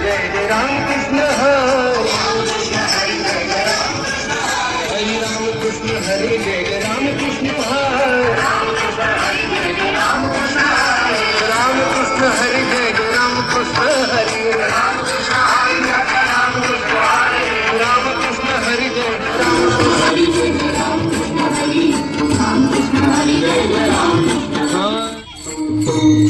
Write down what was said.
Hari Jai Jai Ram Krishna Hari Hari Ram Krishna Hari Jai Jai Ram Krishna Hari.